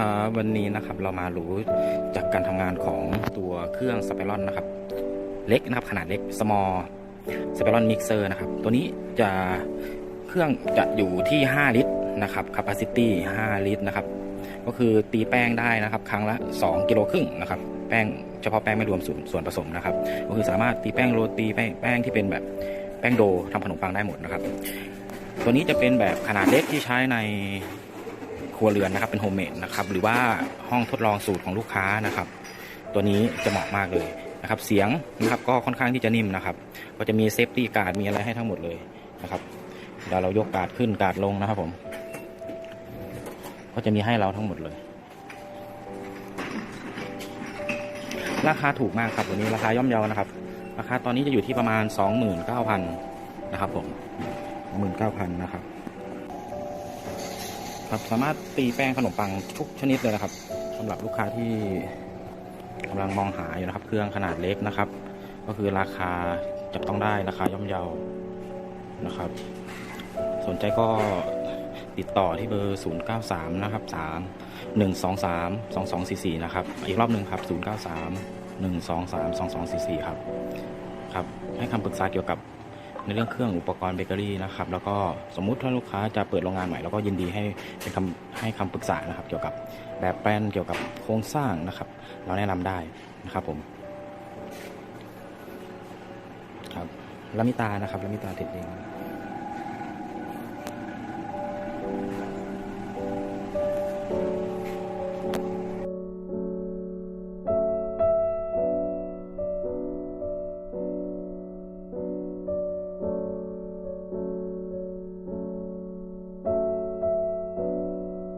ครับวันนี้นะครับเรามารู้จากการทำงานของตัวเครื่องสเปรอนนะครับ เล็กนะครับขนาดเล็ก small สเปรอนมิกเซอร์นะครับ ตัวนี้จะเครื่องจะอยู่ที่ 5 ลิตรนะครับ capacity 5 ลิตรนะครับ ก็คือตีแป้งได้นะครับ ครั้งละ 2 กิโลครึ่งนะครับ แป้งเฉพาะแป้งไม่รวมส่วนส่วนผสมนะครับ ก็คือสามารถตีแป้งโรตีแป้งแป้งที่เป็นแบบแป้งโดทำขนมปังได้หมดนะครับ ตัวนี้จะเป็นแบบขนาดเล็กที่ใช้ใน ครัวเรือนนะครับเป็นโฮมเมดนะครับหรือว่าห้องทดลองสูตรของลูกค้านะครับ ตัวนี้จะเหมาะมากเลยนะครับ เสียงนะครับก็ค่อนข้างที่จะนิ่มนะครับ ก็จะมีเซฟตี้การ์ดมีอะไรให้ทั้งหมดเลยนะครับเดี๋ยวเรายกการ์ดขึ้นการ์ดลงนะครับผม ก็จะมีให้เราทั้งหมดเลย ราคาถูกมากครับตัวนี้ราคาย่อมเยานะครับ ราคาตอนนี้จะอยู่ที่ประมาณ 29,000 นะครับผม 19,000 นะครับ ครับสามารถตีแป้งขนมปังทุกชนิดเลยนะครับสำหรับลูกค้าที่กำลังมองหาอยู่นะครับ เครื่องขนาดเล็กนะครับ ก็คือราคาจับต้องได้ราคาย่อมเยานะครับ สนใจก็ติดต่อที่เบอร์ 093 นะครับ 3 123 2244 นะครับ อีกรอบหนึ่งครับ 093 123 2244 ครับ ครับ ให้คำปรึกษาเกี่ยวกับ ในเรื่องเครื่องอุปกรณ์เบเกอรี่นะครับ แล้วก็สมมุติถ้าลูกค้าจะเปิดโรงงานใหม่เราก็ยินดีให้เป็นคำให้คำปรึกษานะครับ เกี่ยวกับแบบแปลนเกี่ยวกับโครงสร้างนะครับ เราแนะนำได้นะครับผมครับลามิตานะครับลามิตาติดเอง